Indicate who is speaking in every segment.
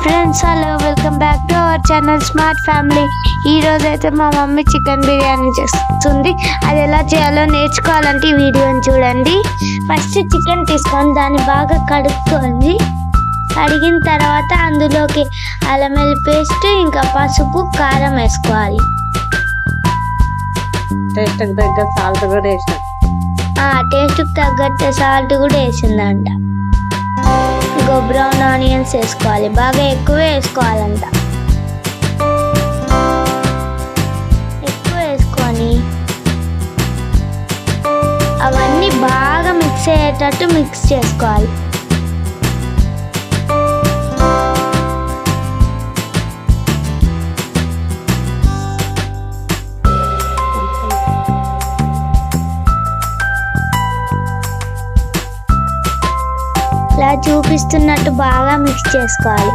Speaker 1: Friends hello welcome back to our channel smart family ఈ రోజు అయితే మా మమ్మీ చికెన్ బిర్యానీ చేస్తుంది. అది ఎలా చేయాలో నేర్చుకోవాలంటే ఈ వీడియోని చూడండి. ఫస్ట్ చికెన్ తీసుకొని దాన్ని బాగా కడుక్కోండి కడిగిన తర్వాత అందులోకి అల్లం పేస్ట్ ఇంకా పసుపు కారం వేసుకోవాలి.
Speaker 2: టేస్ట్ దగ్గర సాల్ట్ కూడా వేసిన.
Speaker 1: ఆ టేస్ట్కి తగ్గట్టు సాల్ట్ కూడా వేసిందంట. ఇంకో బ్రౌన్ ఆనియన్స్ వేసుకోవాలి బాగా ఎక్కువ వేసుకోవాలంట. ఎక్కువ వేసుకొని అవన్నీ బాగా మిక్స్ అయ్యేటట్టు మిక్స్ చేసుకోవాలి. చూపిస్తున్నట్టు బాగా మిక్స్ చేసుకోవాలి.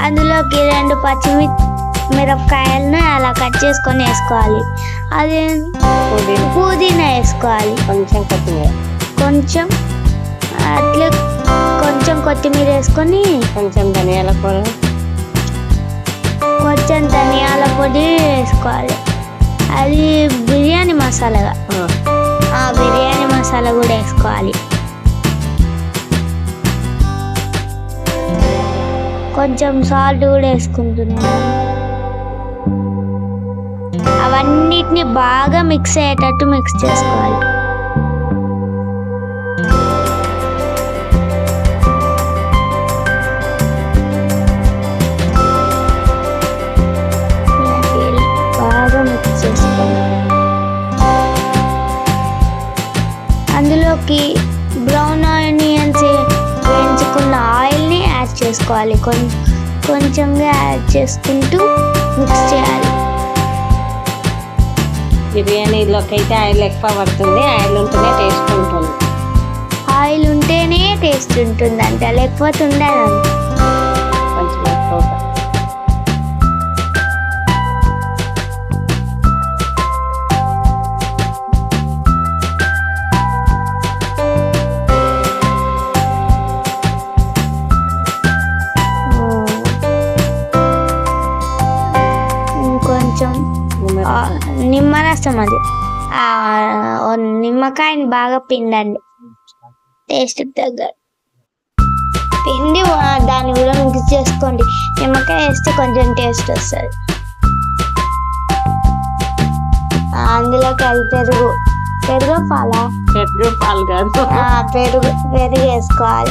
Speaker 1: అందులోకి రెండు పచ్చిమి మిరపకాయలను అలా కట్ చేసుకొని వేసుకోవాలి. అది
Speaker 2: పుదీనా.
Speaker 1: వేసుకోవాలి.
Speaker 2: కొంచెం కొత్తిమీర.
Speaker 1: కొంచెం అట్లా కొంచెం కొత్తిమీర వేసుకొని
Speaker 2: కొంచెం ధనియాల పొడి.
Speaker 1: కొంచెం ధనియాల పొడి వేసుకోవాలి. అది బిర్యానీ మసాలాగా.
Speaker 2: ఆ
Speaker 1: బిర్యానీ మసాలా కూడా వేసుకోవాలి. కొంచెం సాల్ట్ కూడా వేసుకుంటున్నాను. అవన్నిటిని బాగా మిక్స్ అయ్యేటట్టు మిక్స్ చేసుకోవాలి. బాగా మిక్స్ చేసుకోవాలి. అందులోకి యాడ్ చేసుకోవాలి కొం కొంచెంగా యాడ్ చేసుకుంటూ మిక్స్ చేయాలి.
Speaker 2: బిర్యానీలోకి అయితే ఆయిల్ ఎక్కువ పడుతుంది. ఆయిల్ ఉంటేనే టేస్ట్ ఉంటుంది.
Speaker 1: ఆయిల్ ఉంటేనే టేస్ట్ ఉంటుంది అంట లేకపోతే ఉండదు
Speaker 2: కొంచెం ఎక్కువగా.
Speaker 1: కొంచెం నిమ్మరసం అది నిమ్మకాయని బాగా పిండండి. టేస్ట్ తగ్గ పిండి దాన్ని కూడా మిక్స్ చేసుకోండి. నిమ్మకాయ వేస్తే కొంచెం టేస్ట్ వస్తుంది. ఆ, అందులోకి అది పెరుగు. పెరుగు పాలా?
Speaker 2: పెరుగు పాలు కాదు.
Speaker 1: పెరుగు పెరుగు వేసుకోవాలి.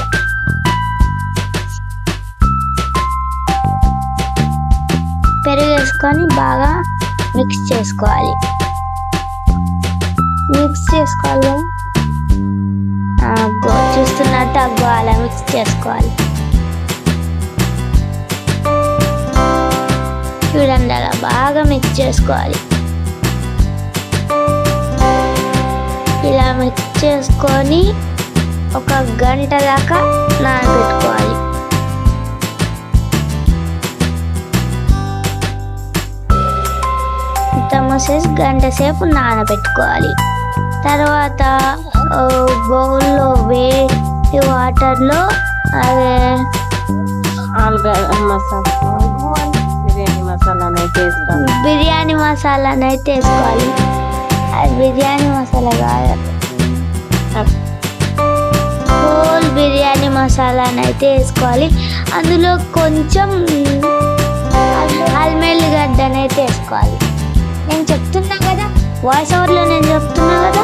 Speaker 1: పెరుగు వేసుకొని బాగా మిక్స్ చేసుకోవాలి. మిక్స్ చేసుకోవాలి. చూస్తున్నట్టు అగ్గో అలా మిక్స్ చేసుకోవాలి. చూడండి అలా బాగా మిక్స్ చేసుకోవాలి. ఇలా మిక్స్ చేసుకొని ఒక గంట దాకా నానబెట్టుకోవాలి. మూసేసి గంట సేపు నానబెట్టుకోవాలి. తర్వాత బౌల్లో వేడి వాటర్లో అదే
Speaker 2: ఆలుగడ్డ మసాలా బిర్యానీ మసాలా అయితే
Speaker 1: బిర్యానీ మసాలాని అయితే వేసుకోవాలి అది బిర్యానీ మసాలా కాదు. హోల్ బిర్యానీ మసాలాని అయితే వేసుకోవాలి అందులో కొంచెం అల్మెల్లిగడ్డని అయితే వేసుకోవాలి నేను చెప్తున్నా వాయిస్ ఓవర్లో నేను చెప్తున్నా కదా?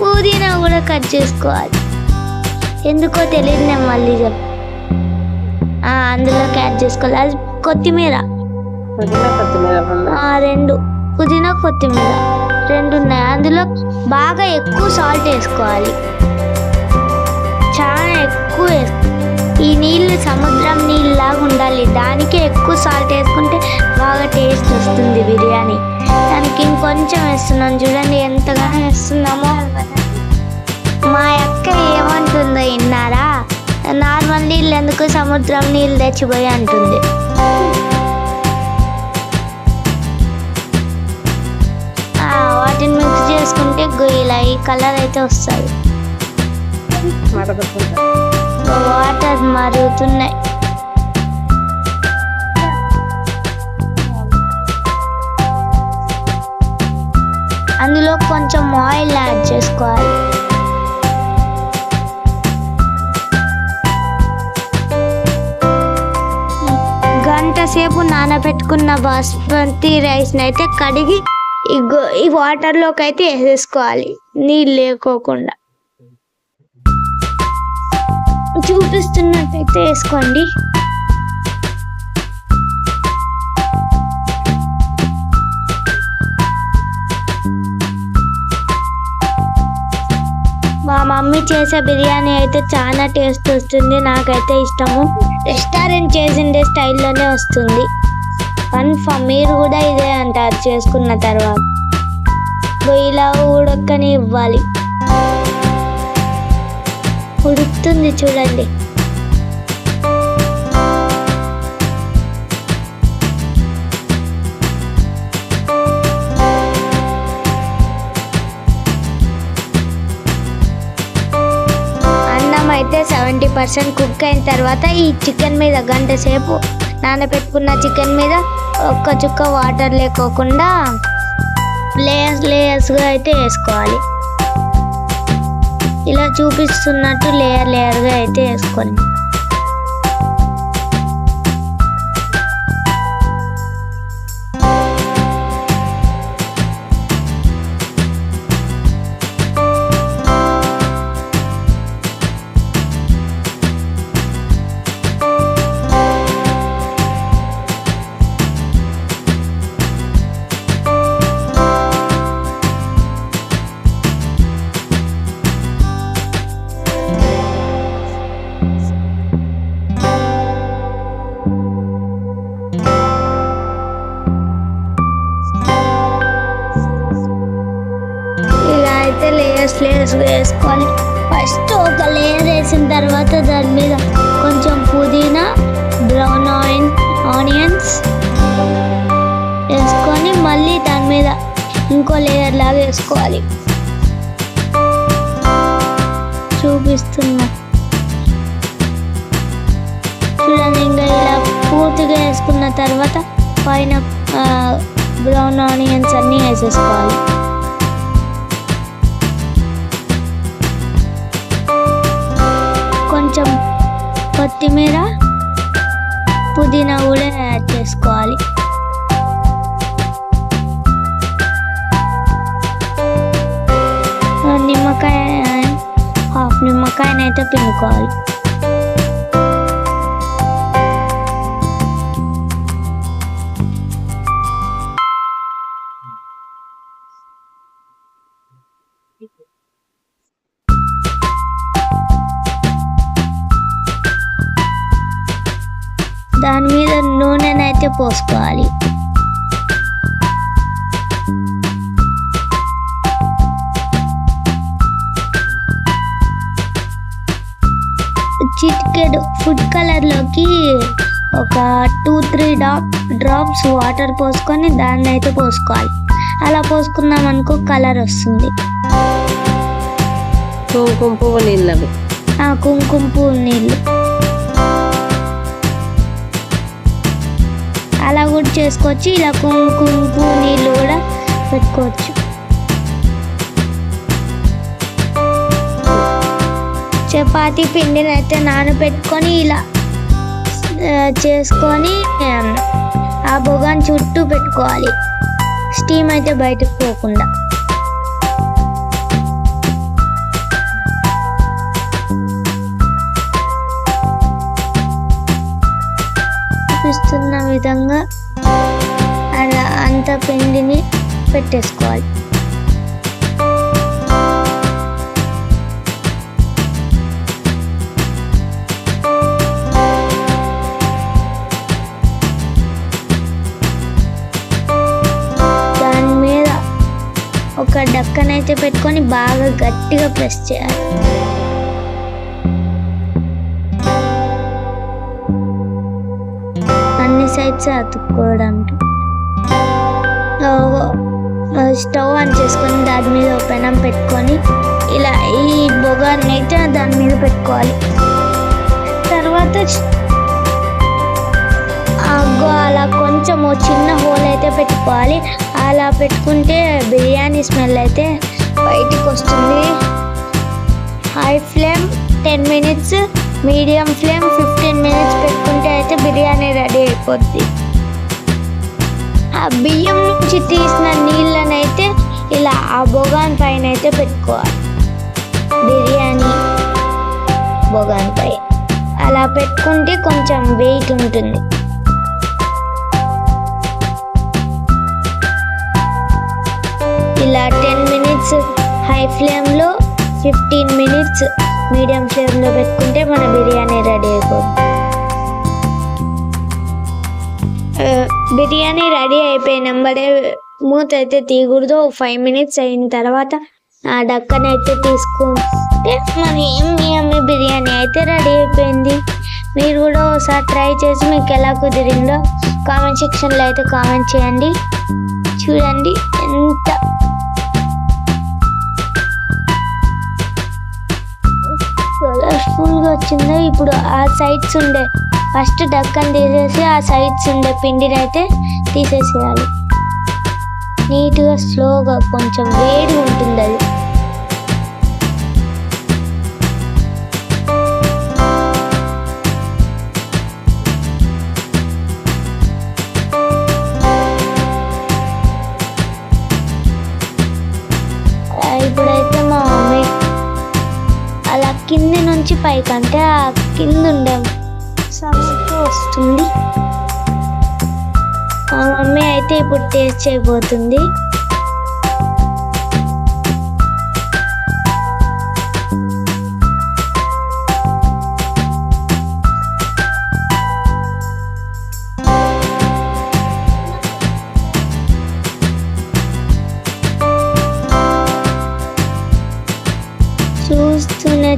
Speaker 1: పుదీనా కూడా కట్ చేసుకోవాలి. ఎందుకో తెలియదు నేను మళ్ళీ చెప్. ఆ, అందులోకి యాడ్ చేసుకోవాలి. అది కొత్తిమీర. రెండు. పుదీనా కొత్తిమీర రెండు ఉన్నాయి. అందులో బాగా ఎక్కువ సాల్ట్ వేసుకోవాలి. చాలా ఎక్కువ వేసుకో. ఈ నీళ్ళు సముద్రం నీళ్ళలాగా ఉండాలి. దానికి ఎక్కువ సాల్ట్ వేసుకుంటే బాగా టేస్ట్ వస్తుంది బిర్యానీ. దానికి ఇంకొంచెం వేస్తున్నాం. చూడండి ఎంతగానో వేస్తున్నామో. మా అక్క ఏమంటుందో విన్నారా? నార్మల్ నీళ్ళు ఎందుకు సముద్రం నీళ్ళు తెచ్చిపోయి అంటుంది. వాటిని మిక్స్ చేసుకుంటే గొయ్యిలా ఈ కలర్ అయితే వస్తుంది. వాటర్ మరుగుతున్నాయి అందులో కొంచెం ఆయిల్ యాడ్ చేసుకోవాలి. గంట సేపు నానబెట్టుకున్న బాస్మతి రైస్ని అయితే కడిగి ఈ ఈ వాటర్లోకి అయితే వేసేసుకోవాలి. నీళ్ళు లేకోకుండా. చూపిస్తున్నట్టయితే వేసుకోండి. మా మమ్మీ చేసే బిర్యానీ అయితే చాలా టేస్ట్ వస్తుంది నాకైతే ఇష్టము. రెస్టారెంట్ చేసిండే స్టైల్లోనే వస్తుంది. కన్ఫర్మ్ మీరు కూడా ఇదే అంటారు చేసుకున్న తర్వాత. ఇలా ఉడక్కని ఇవ్వాలి ఉడుకుతుంది చూడండి. అన్నం అయితే సెవెంటీ పర్సెంట్ కుక్ అయిన తర్వాత ఈ చికెన్ మీద గంట సేపు నానబెట్టుకున్న చికెన్ మీద ఒక్క చుక్క వాటర్ లేకోకుండా లేయర్స్ లేయర్స్గా అయితే వేసుకోవాలి. ఇలా చూపిస్తున్నట్టు లేయర్ లేయర్గా అయితే వేసుకోండి. ఒక లేయర్ వేసిన తర్వాత దాని మీద కొంచెం పుదీనా బ్రౌన్ ఆయిల్ ఆనియన్స్ వేసుకొని మళ్ళీ దాని మీద ఇంకో లేయర్ లాగా వేసుకోవాలి. చూపిస్తున్నా. చూడండి ఇంకా ఇలా పూర్తిగా వేసుకున్న తర్వాత పైన బ్రౌన్ ఆనియన్స్ అన్నీ వేసేసుకోవాలి. కొత్తిమీర పుదీనా కూడా యాడ్ చేసుకోవాలి. నిమ్మకాయ హాఫ్ నిమ్మకాయనైతే పిండుకోవాలి. పోసుకోవాలి చిటికెడు ఫుడ్ కలర్లోకి ఒక two three drop drops water పోసుకొని దాన్ని అయితే పోసుకోవాలి. అలా పోసుకున్నాం అనుకో కలర్ వస్తుంది.
Speaker 2: కుంకుమ పువ్వు నీళ్ళు
Speaker 1: కుంకుమ పువ్వు నీళ్ళు. అలా కూడా చేసుకోవచ్చు. ఇలా కుంకుమ నీళ్ళు కూడా పెట్టుకోవచ్చు. చపాతి పిండిని అయితే నానబెట్టుకొని ఇలా చేసుకొని ఆ, ఆ బొగాన్ చుట్టూ పెట్టుకోవాలి. స్టీమ్ అయితే బయటకు పోకుండా. విధంగా అలా అంత పిండిని పెట్టేసుకోవాలి. దాని మీద ఒక డక్కనైతే పెట్టుకొని బాగా గట్టిగా ప్రెస్ చేయాలి. అన్ని అతుక్కోవడానికి. స్టవ్ ఆన్ చేసుకొని దాని మీద పెనం పెట్టుకొని ఇలా ఈ బొగాన్ని అయితే దాని మీద పెట్టుకోవాలి. తర్వాత అలా కొంచెం చిన్న హోల్ అయితే పెట్టుకోవాలి. అలా పెట్టుకుంటే బిర్యానీ స్మెల్ అయితే బయటికి వస్తుంది. High flame ten minutes medium flame fifteen minutes పెట్టుకుంటే అయితే బిర్యానీ రెడీ అయిపోద్ది. ఆ బియ్యం నుంచి తీసిన నీళ్ళనైతే ఇలా ఆ బొగాన్ పైన అయితే పెట్టుకోవాలి. బిర్యానీ బొగాన్ పై. అలా పెట్టుకుంటే కొంచెం వెయిట్ ఉంటుంది. ఇలా టెన్ మినిట్స్ హై ఫ్లేమ్లో ఫిఫ్టీన్ మినిట్స్ మీడియం ఫ్లేమ్లో పెట్టుకుంటే మన బిర్యానీ రెడీ అయిపోతుంది. బిర్యానీ రెడీ అయిపోయిన వెంబడే మూత అయితే తీయకూడదు ఫైవ్ మినిట్స్ అయిన తర్వాత ఆ డక్కన్ అయితే తీసుకుంటే మన ఎమ్మి ఎమ్మి బిర్యానీ అయితే రెడీ అయిపోయింది. మీరు కూడా ఒకసారి ట్రై చేసి మీకు ఎలా కుదిరిందో కామెంట్ సెక్షన్లో అయితే కామెంట్ చేయండి. చూడండి ఎంత ఫుల్గా వచ్చిందో ఇప్పుడు ఆ సైడ్స్ ఉండే. ఫస్ట్ డక్కన్ తీసేసి ఆ సైడ్స్ ఉండే పిండిని అయితే తీసేసేయాలి. నీట్గా స్లోగా కొంచెం వేడి ఉంటుంది అది. నుంచి పైకి అంటే ఆ కింద ఉండే. సమస్య వస్తుంది. మా మమ్మీ అయితే ఇప్పుడు టేస్ట్ చేయబోతుంది.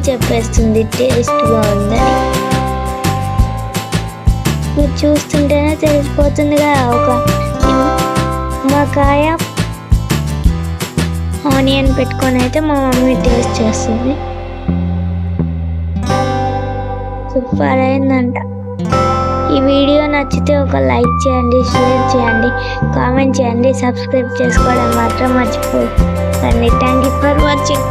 Speaker 1: చెప్పేస్తుంది. టేస్ట్ బాగుందని. మీరు చూస్తుంటేనే తెలిసిపోతుంది కదా ఒక నిమ్మకాయ ఆనియన్ పెట్టుకొని అయితే మా మమ్మీ టేస్ట్ చేస్తుంది. సూపర్ అయిందంట. ఈ వీడియో నచ్చితే ఒక లైక్ చేయండి షేర్ చేయండి కామెంట్ చేయండి సబ్స్క్రైబ్ చేసుకోవడం మాత్రం మర్చిపోకండి. Thank you for watching.